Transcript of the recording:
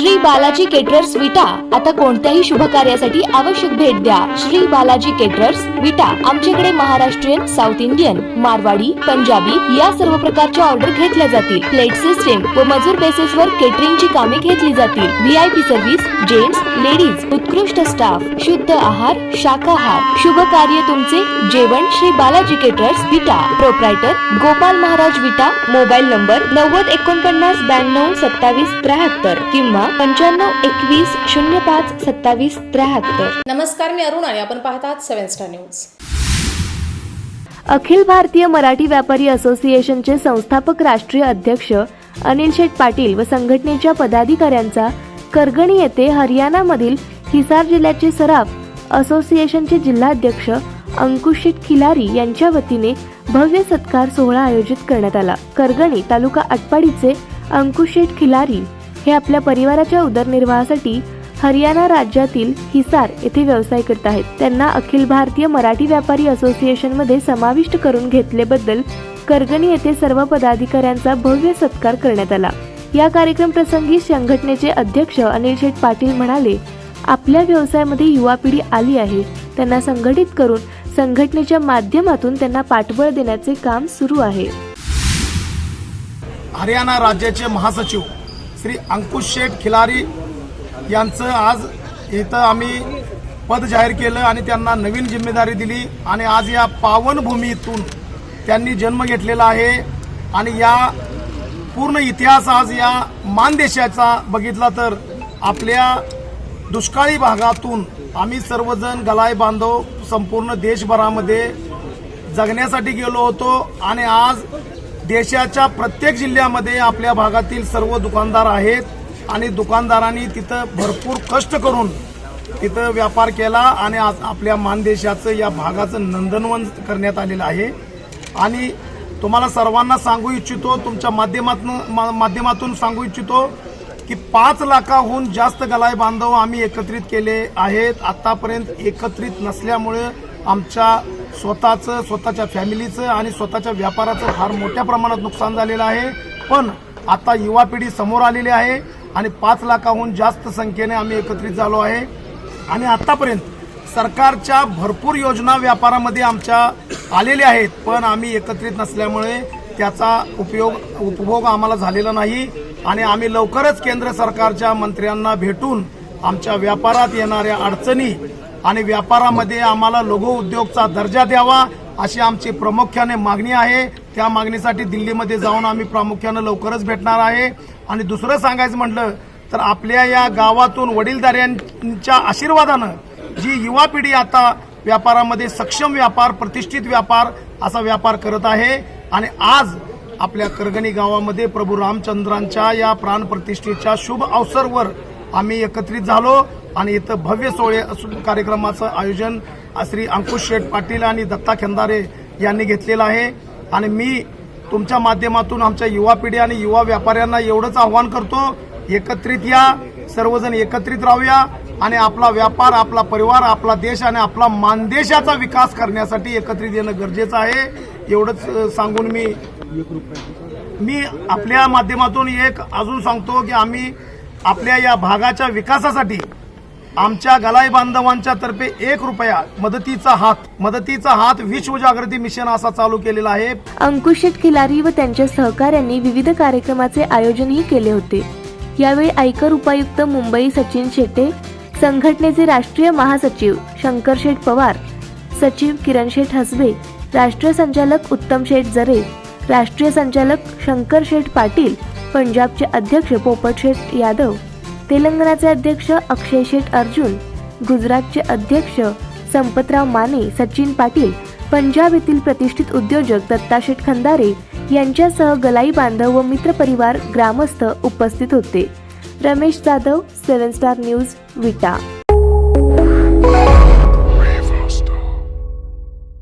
Shri Balaji caterers विटा. आता कोणत्याही शुभ कार्यासाठी आवश्यक भेट द्या. श्री बालाजी केटरर्स विटा. आमच्याकडे महाराष्ट्रीयन साऊथ इंडियन मारवाडी पंजाबी या सर्व प्रकारच्या ऑर्डर घेतल्या जातील. प्लेट सिस्टीम व मजूर बेसिस वर केटरिंगची कामे घेतली जातील. व्हीआयपी सर्व्हिस जेंट्स लेडीज उत्कृष्ट स्टाफ शुद्ध आहार शाकाहार. शुभ कार्य तुमचे. जेवण Shri Balaji caterers Vita. Proprietor Gopal Maharaj Vita. Mobile number नव्वद एकोणपन्नास ब्याण्णव सत्तावीस त्र्याहत्तर. किंवा पंच्याण्णव एकवीस शून्य पाच सत्तावीस त्र्याहत्तर. नमस्कार मी अरुण आणि आपण पाहतात seven star news. Akhil Bharatiya Marathi व्यापारी असोसिएशनचे संस्थापक राष्ट्रीय अध्यक्ष अनिल शेठ पाटील व संघटनेच्या पदाधिकाऱ्यांचा करगणी येथे हरियाणामधील हिसार जिल्ह्याचे सराफ असोसिएशनचे जिल्हाध्यक्ष अंकुश शेठ खिलारी यांच्या वतीने भव्य सत्कार सोहळा आयोजित करण्यात आला. करगणी तालुका आटपाडीचे अंकुश शेठ खिलारी हे आपल्या परिवाराच्या उदरनिर्वाहासाठी हरियाणा राज्यातील हिसार येथे व्यवसाय करत आहेत. त्यांना अखिल भारतीय मराठी व्यापारी असोसिएशनमध्ये समाविष्ट करून घेतल्याबद्दल करगणी येथे सर्व पदाधिकाऱ्यांचा भव्य सत्कार करण्यात आला. या कार्यक्रम प्रसंगी संघटनेचे अध्यक्ष अनिल शेठ पाटील म्हणाले आपल्या व्यवसायामध्ये युवा पिढी आली आहे. त्यांना संघटित करून संघटनेच्या माध्यमातून त्यांना पाठबळ देण्याचे काम सुरू आहे. हरियाणा राज्याचे महासचिव श्री अंकुश शेठ खिलारी यांचं आज इथं आम्ही पद जाहीर केलं आणि त्यांना नवीन जिम्मेदारी दिली. आणि आज या पावनभूमीतून त्यांनी जन्म घेतलेला आहे. आणि या पूर्ण इतिहास आज या मानदेशाचा बघितला तर आपल्या दुष्काळी भागातून आम्ही सर्वजण गलाय बांधव संपूर्ण देशभरामध्ये जगण्यासाठी गेलो होतो. आणि आज देशाच्या प्रत्येक जिल्ह्यामध्ये आपल्या भागातील सर्व दुकानदार आहेत आणि दुकानदारांनी तिथं भरपूर कष्ट करून तिथं व्यापार केला आणि आज आपल्या मानदेशाचं या भागाचं नंदनवन करण्यात आलेलं आहे. आणि तुम्हाला सर्वांना सांगू इच्छितो तुमच्या माध्यमातून मा- माध्यमातून सांगू इच्छितो की पाच लाखाहून जास्त गलाय बांधव आम्ही एकत्रित केले आहेत. आतापर्यंत एकत्रित नसल्यामुळे आमच्या स्वतःचं स्वतःच्या फॅमिलीचं आणि स्वतःच्या व्यापाराचं फार मोठ्या प्रमाणात नुकसान झालेलं आहे. पण आता युवा पिढी समोर आलेली आहे आणि पाच लाखाहून जास्त संख्येने आम्ही एकत्रित झालो आहे. आणि आतापर्यंत सरकारच्या भरपूर योजना व्यापारामध्ये आमच्या आलेल्या आहेत पण आम्ही एकत्रित नसल्यामुळे त्याचा उपयोग उपभोग आम्हाला झालेला नाही. आणि आम्ही लवकरच केंद्र सरकारच्या मंत्र्यांना भेटून आमच्या व्यापारात येणाऱ्या अडचणी आणि व्यापारामध्ये आम्हाला लघु उद्योगचा दर्जा द्यावा अशी आमची प्रामुख्याने मागणी आहे. त्या मागणीसाठी दिल्लीमध्ये जाऊन आम्ही प्रामुख्यानं लवकरच भेटणार आहे. आणि दुसरं सांगायचं म्हटलं तर आपल्या या गावातून वडीलधाऱ्यांच्या आशीर्वादानं जी युवा पिढी आता व्यापारामध्ये सक्षम व्यापार प्रतिष्ठित व्यापार असा व्यापार करत आहे. आणि आज आपल्या करगणी गावामध्ये प्रभू रामचंद्रांच्या या प्राणप्रतिष्ठेच्या शुभ अवसरवर आम्ही एकत्रित झालो. आणि इथं भव्य सोहळे कार्यक्रमाचं आयोजन श्री अंकुश शेठ पाटील आणि दत्ता खंदारे यांनी घेतलेलं आहे. आणि मी तुमच्या माध्यमातून आमच्या युवा पिढी आणि युवा व्यापाऱ्यांना एवढंच आव्हान करतो एकत्रित या सर्वजण एकत्रित राहूया आणि आपला व्यापार आपला परिवार आपला देश आणि आपला मानदेशाचा विकास करण्यासाठी एकत्रित येणं गरजेचं आहे. एवढंच सांगून मी मी आपल्या माध्यमातून एक अजून सांगतो की आम्ही आपल्या या भागाच्या विकासासाठी आमच्या गलाई बांधवांच्या तर्फे एक रुपया मदतीचा हात मदतीचा हात विश्व जागृती मिशन असा चालू केलेला आहे. अंकुश खिलारी व त्यांच्या सहकाऱ्यांनी विविध कार्यक्रमाचे आयोजनही केले होते. यावेळी आयकर उपायुक्त मुंबई सचिन शेटे संघटनेचे राष्ट्रीय महासचिव शंकर शेठ पवार सचिव किरण शेठ हसबे राष्ट्रीय संचालक उत्तम शेठ जरे राष्ट्रीय संचालक शंकर शेठ पाटील पंजाबचे अध्यक्ष पोपट शेठ यादव तेलंगणाचे अध्यक्ष अक्षय शेठ अर्जुन गुजरातचे अध्यक्ष संपतराव माने सचिन पाटील पंजाब येथील प्रतिष्ठित उद्योजक दत्ता शेठ खंदारे यांच्यासह गलाई बांधव व मित्रपरिवार ग्रामस्थ उपस्थित होते. Ramesh Jadhav seven star news Vita.